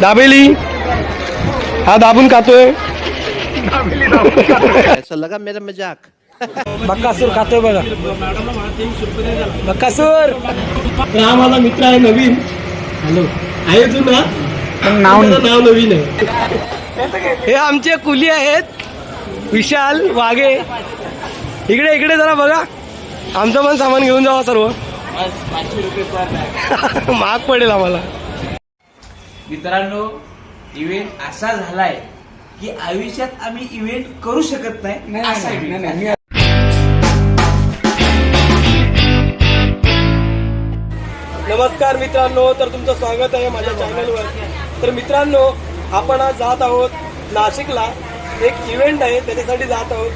दाबेली. हा दाबून खातोय. ऐसा लगा मेरा मजाक। बक्कासूर खातोय बघा. बक्कासूर! हा माझा मित्र आहे नवीन. हॅलो. आहे तू ना? नाव नाव नवीन आहे. हे आमचे कुली आहेत. विशाल वाघे. इकडे इकडे जरा बघा. आमचं पण सामान घेऊन जावा सर्व. महाग पडेल आम्हाला. मित्रांनो इव्हेंट असा झालाय की आयुष्यात आम्ही इव्हेंट करू शकत नाही असा event आहे. नमस्कार मित्रांनो तर तुमचं स्वागत आहे माझ्या चॅनलवर तर मित्रांनो आपण आज जात आहोत नाशिकला. एक इव्हेंट आहे त्याच्यासाठी जात आहोत.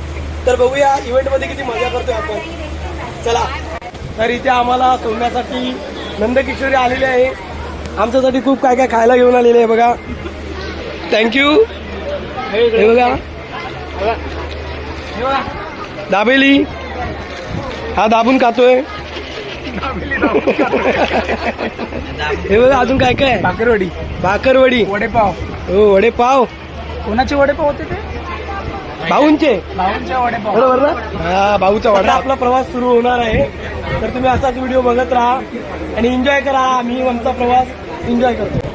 तर बघूया इव्हेंटमध्ये किती मजा करतोय आपण. चला. तर इथे आम्हाला सोडण्यासाठी नंदकिशोरी आलेले आहे. आमच्यासाठी खूप काय काय खायला घेऊन आलेले आहे बघा. थँक्यू हे बघा. दाबेली. हा दाबून खातोय. हे बघा अजून काय काय? भाकरवडी. भाकरवडी. वडेपाव. हो वडेपाव. कोणाचे वडेपाव होते ते? भाऊंचे. बरोबर ना? हा भाऊचा वडा आपला प्रवास सुरू होणार आहे. तर तुम्ही असाच व्हिडिओ बघत राहा आणि एन्जॉय करा. आम्ही आमचा प्रवास एन्जॉय करतो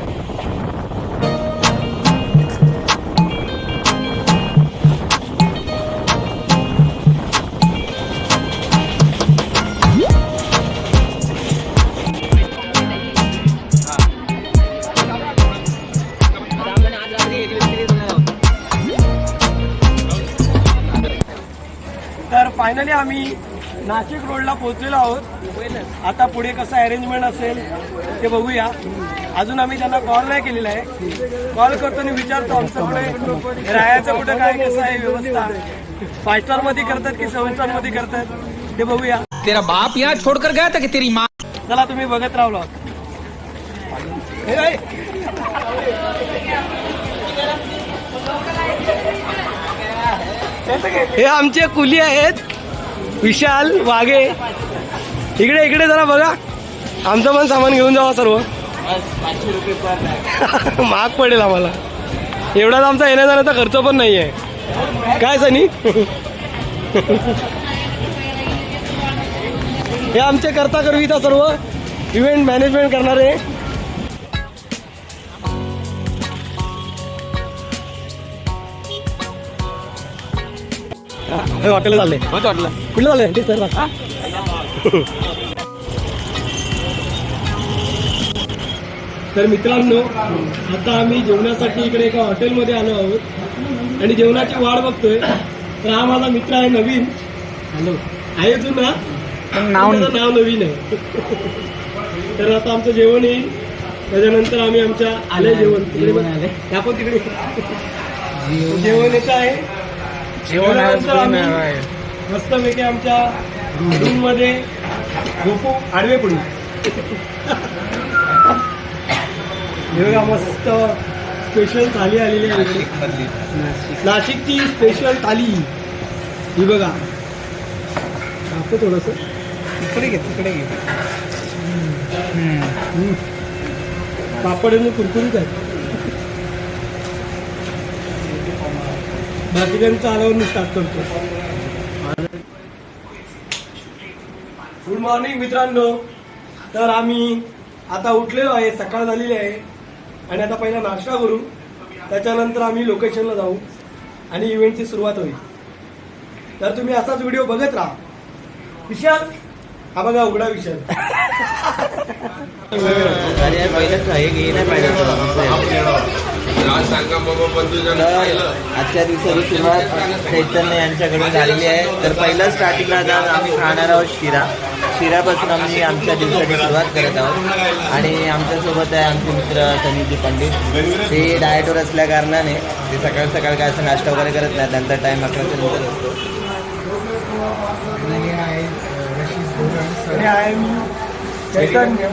आम्ही नाशिक रोडला पोहोचलेलो आहोत. आता पुढे कसं अरेंजमेंट असेल ते बघूया. अजून आम्ही त्यांना कॉल नाही केलेला आहे. कॉल करतो आणि विचारतो आमचं पुढे राहायचं कुठं काय कसं आहे व्यवस्था. फाय स्टारमध्ये करतात की सेव्हन स्टारमध्ये करतात ते बघूया. तेरा बाप यहाँ छोड़कर गया था कि तेरी माँ? चला तुम्ही बघत राहलो? हे आमचे कुली आहेत. विशाल वाघे. इकडे इकडे जरा बघा. आमचं पण सामान घेऊन जावा सर्व. महाग पडेल आम्हाला. एवढाच आमचा येण्या जाण्याचा खर्च पण नाही आहे काय सनी? हे आमचे करता करविता सर्व. इव्हेंट मॅनेजमेंट करणारे. हॉटेल चालले. कुठलं चाललंय? ते सर तर मित्रांनो आता आम्ही जेवणासाठी इकडे एका हॉटेलमध्ये आलो आहोत. आणि जेवणाची वाट बघतोय. तर हा माझा मित्र आहे नवीन. हॅलो आहे तू ना? नाव नाव नवीन आहे. तर आता आमचं जेवण येईल. त्याच्यानंतर आम्ही आमच्या आले जेवण. जेवण आले. आपण तिकडे जेवण येत आहे. जेवणानंतर आम्ही मस्तपैकी आमच्या रूममध्ये झोपू आडवे पडू. बघा मस्त स्पेशल थाली आलेली आहे. नाशिकची स्पेशल थाली. ही बघा. दाखव थोडस. इकडे घे तिकडे घे. पापड आणि कुरकुरीत आहे बाकीच्यांचं आल्यावर मी स्टार्ट करतो गुड मॉर्निंग मित्रांनो. तर आम्ही आता उठलेलो आहे सकाळ झालेली आहे. आणि आता पहिला नाश्ता करू. त्याच्यानंतर आम्ही लोकेशनला जाऊ आणि इव्हेंटची सुरुवात होईल. तर तुम्ही असाच व्हिडिओ बघत राहा. विशाल? हा बघा उघडा विशाल. अरे पहिलं तर आजच्या दिवसाची सुरुवात चैतन्य यांच्याकडून झालेली आहे. तर पहिलं स्टार्टिंगला जाऊन आम्ही खाणार आहोत शिरा. शिरापासून आम्ही आमच्या दिवसाची सुरुवात करत आहोत. आणि आमच्यासोबत आहे आमचे मित्र सनीजी पंडित. ते डाएटवर असल्या कारणाने ते सकाळ सकाळ काय असं नाश्ता वगैरे करत नाही त्यांचा टाईम अकराच्या नंतर असतो. चैतन्य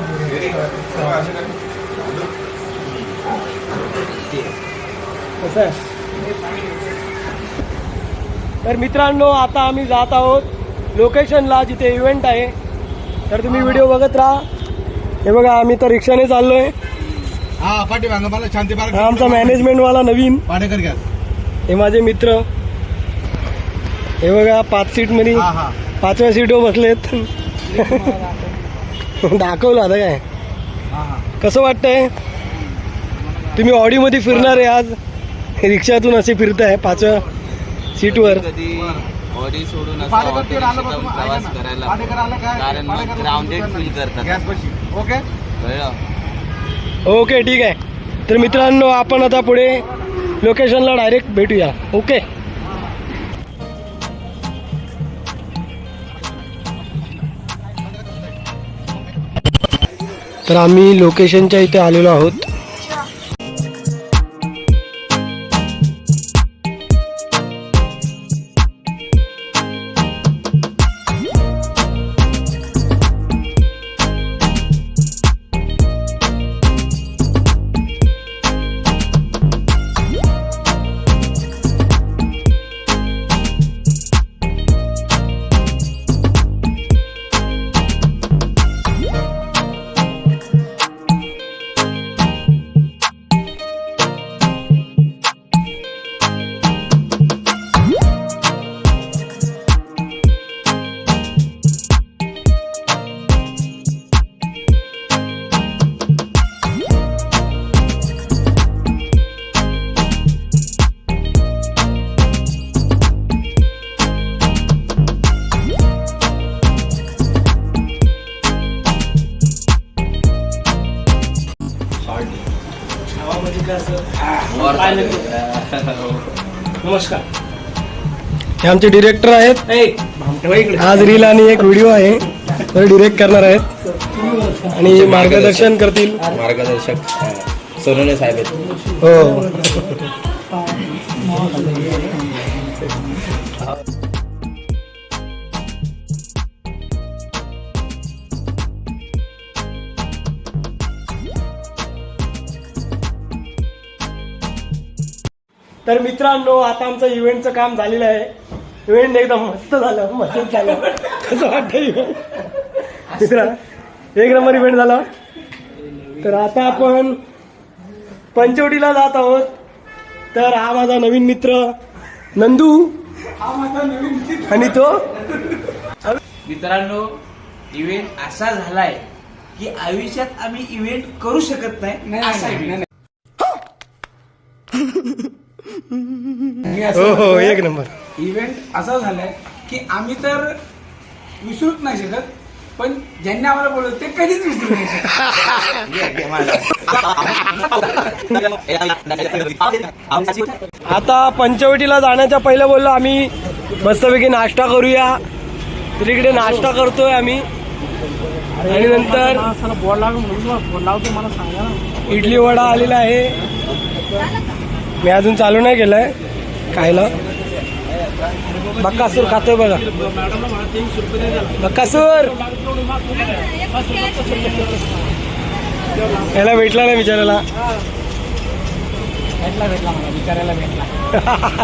कसं आहे? तर मित्रांनो आता आम्ही जात आहोत लोकेशनला जिथे इव्हेंट आहे. तर तुम्ही व्हिडिओ बघत राहा. हे बघा आम्ही तर रिक्षाने हा मागं मला शांती पार्क. आमचा मॅनेजमेंट वाला नवीन. पाडेकर घ्या. हे माझे मित्र. हे बघा पाच सीटमध्ये. पाचव्या सीटवर बसलेत. दाखवलं आता काय. कसं वाटतंय? तुम्ही ऑडीमध्ये फिरणार आहे आज. रिक्षातून असे फिरताय पाचव्या सीटवर. कधी ऑडी सोडून असं पाडेकर auto आलं रिक्षातून बघ प्रवास करायला पाडेकर आलं काय? कारण मग ग्राउंडेड फील करतात. गॅस बशी. ओके कळलं? ओके ठीक आहे. तर मित्रांनो आपण आता पुढे लोकेशनला डायरेक्ट भेटूया. ओके तर आम्ही लोकेशनच्या इथे आलेलो आहोत. नमस्कार. हे आमचे डिरेक्टर आहेत. आज रील आणि एक व्हिडिओ आहे. तर डिरेक्ट करणार आहेत. आणि मार्गदर्शन करतील. मार्गदर्शक सोनवणे साहेब आहेत. हो. तर मित्रांनो आता आमचं इव्हेंटचं काम झालेलं आहे. इव्हेंट एकदम मस्त झालं मस्त झालं. कसं वाटतं इव्हेंट मित्रा एक नंबर इव्हेंट झाला. तर आता आपण पंचवटीला जात आहोत. तर हा माझा नवीन मित्र नंदू. आणि तो? मित्रांनो इव्हेंट असा झालाय की आयुष्यात आम्ही इव्हेंट करू शकत नाही असा. हो हो एक नंबर. इव्हेंट असा झालाय की आम्ही तर विसरूच नाही शकत पण ज्यांनी आम्हाला बोलवलं ते कधीच विसरू नाही शकत. आता पंचवटीला जाण्याच्या पहिलं बोललो आम्ही मस्तपैकी नाश्ता करूया. तर इकडे नाश्ता करतोय आम्ही. आणि नंतर इडली वडा आलेला आहे. मी अजून चालू नाही केलंय. खायला. बक्कासूर खातोय बघा. बक्कासूर! याला भेटला नाही बिचारायला भेटला भेटला विचारायला भेटला.